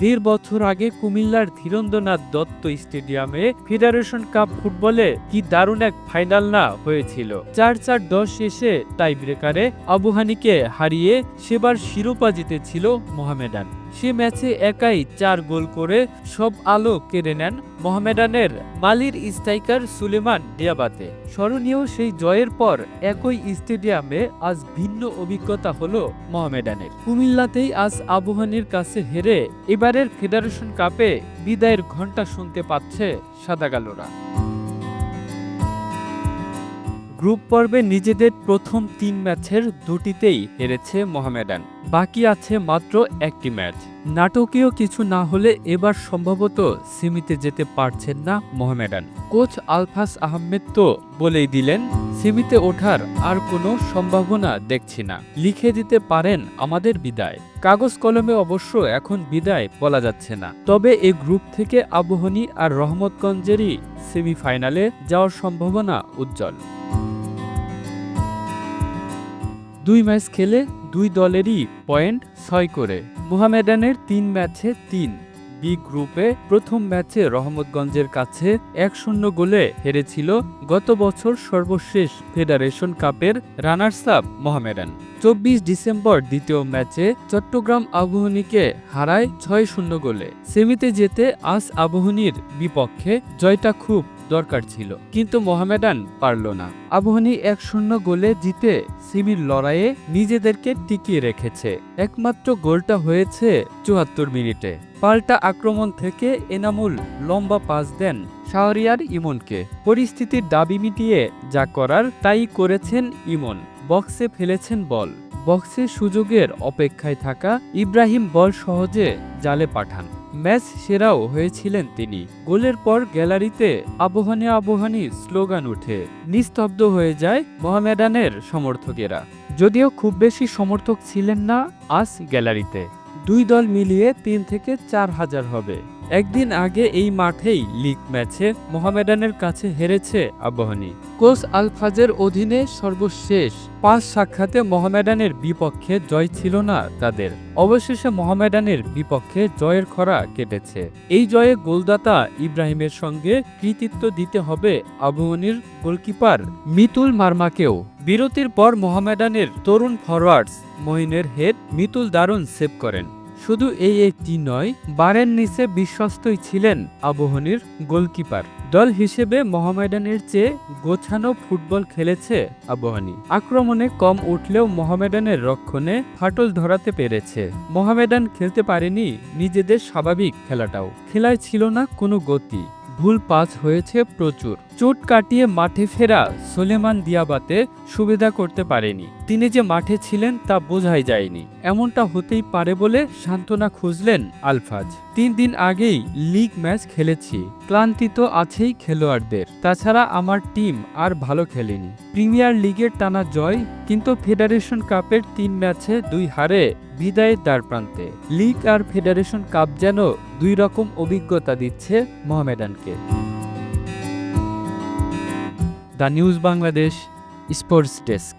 দেড় বছর আগে কুমিল্লার ধীরেন্দ্রনাথ দত্ত স্টেডিয়ামে ফেডারেশন কাপ ফুটবলে কি দারুণ এক ফাইনাল না হয়েছিল। চার চার দশ এসে টাই ব্রেকারে আবুহানিকে হারিয়ে সেবার শিরোপা জিতেছিল মোহামেডান। সে ম্যাচে একাই চার গোল করে সব আলো কেড়ে নেন মোহামেডানের মালির স্ট্রাইকার সুলেমান ডিয়াবাতে। স্মরণীয় সেই জয়ের পর একই স্টেডিয়ামে আজ ভিন্ন অভিজ্ঞতা হলো মোহামেডানের। কুমিল্লাতেই আজ আবহানির কাছে হেরে এবারের ফেডারেশন কাপে বিদায়ের ঘণ্টা শুনতে পাচ্ছে সাদাগালোরা। গ্রুপ পর্বে নিজেদের প্রথম তিন ম্যাচের দুটিতেই হেরেছে মোহামেডান। বাকি আছে মাত্র একটি ম্যাচ। নাটকীয় কিছু না হলে এবার সম্ভবত সীমিতে যেতে পারছেন না মোহামেডান। কোচ আলফাস আহমেদ তো বলেই দিলেন, সীমিতে ওঠার আর কোনো সম্ভাবনা দেখছি না। লিখে দিতে পারেন আমাদের বিদায়। কাগজ কলমে অবশ্য এখন বিদায় বলা যাচ্ছে না। তবে এই গ্রুপ থেকে আবহনী আর রহমতগঞ্জেরই সেমিফাইনালে যাওয়ার সম্ভাবনা উজ্জ্বল। দুই ম্যাচ খেলে দুই দলেরই পয়েন্ট ছয় করে। মোহামেডানের তিন ম্যাচে তিন। বি গ্রুপে প্রথম ম্যাচে রহমতগঞ্জের কাছে এক শূন্য গোলে হেরেছিল গত বছর সর্বশেষ ফেডারেশন কাপের রানার্স আপ মোহামেডান। চব্বিশ ডিসেম্বর দ্বিতীয় ম্যাচে চট্টগ্রাম আবহনীকে হারায় ছয় শূন্য গোলে। সেমিতে যেতে আজ আবহনীর বিপক্ষে জয়টা খুব দরকার ছিল। কিন্তু মোহামেডান পারল না। আবহনী এক শূন্য গোলে জিতে সিমির লড়াইয়ে নিজেদেরকে টিকিয়ে রেখেছে। একমাত্র গোলটা হয়েছে চুয়াত্তর মিনিটে। পাল্টা আক্রমণ থেকে এনামুল লম্বা পাস দেন শাহরিয়ার ইমনকে। পরিস্থিতির দাবি মিটিয়ে যা করার তাই করেছেন ইমন। বক্সে ফেলেছেন বল। বক্সে সুযোগের অপেক্ষায় থাকা ইব্রাহিম বল সহজে জালে পাঠান। ম্যাচ সেরাও হয়েছিলেন তিনি। গোলের পর গ্যালারিতে আবহানে আবহানি স্লোগান উঠে নিস্তব্ধ হয়ে যায় মোহামেডানের সমর্থকেরা। যদিও খুব বেশি সমর্থক ছিলেন না আজ গ্যালারিতে। দুই দল মিলিয়ে তিন থেকে চার হাজার হবে। একদিন আগে এই মাঠেই লিগ ম্যাচে মোহামেডানের কাছে হেরেছে আবহানী। কোচ আলফাজের অধীনে সর্বশেষ পাঁচ সাক্ষাতে মোহামেডানের বিপক্ষে জয় ছিল না তাদের। অবশেষে মোহামেডানের বিপক্ষে জয়ের খরা কেটেছে। এই জয়ে গোলদাতা ইব্রাহিমের সঙ্গে কৃতিত্ব দিতে হবে আবহানীর গোলকিপার মিতুল মার্মাকেও। বিরতির পর মোহামেডানের তরুণ ফরওয়ার্ডস মহিনের হেড মিতুল দারুণ সেভ করেন। শুধু এই একটি নয়, বারের নিচে বিশ্বস্তই ছিলেন আবহনীর গোলকিপার। দল হিসেবে মোহামেডানের চেয়ে গোছানো ফুটবল খেলেছে আবহানী আক্রমণে কম উঠলেও মোহামেডানের রক্ষণে ফাটল ধরাতে পেরেছে। মোহামেডান খেলতে পারেনি নিজেদের স্বাভাবিক খেলাটাও। খেলায় ছিল না কোনো গতি। ভুল পাস হয়েছে প্রচুর। চোট কাটিয়ে মাঠে ফেরা সোলেমান দিয়াবাতে সুবিধা করতে পারেনি। তিনি যে মাঠে ছিলেন তা বোঝাই যায়নি। এমনটা হতেই পারে বলে সান্ত্বনা খুঁজলেন আলফাজ। তিন দিন আগেই লিগ ম্যাচ খেলেছি। ক্লান্তি তো আছেই খেলোয়াড়দের। তাছাড়া আমার টিম আর ভালো খেলেনি। প্রিমিয়ার লিগের টানা জয়, কিন্তু ফেডারেশন কাপের তিন ম্যাচে দুই হারে বিদায়ের দ্বার প্রান্তে। লিগ আর ফেডারেশন কাপ যেন দুই রকম অভিজ্ঞতা দিচ্ছে মোহামেডানকে। The news Bangladesh sports desk.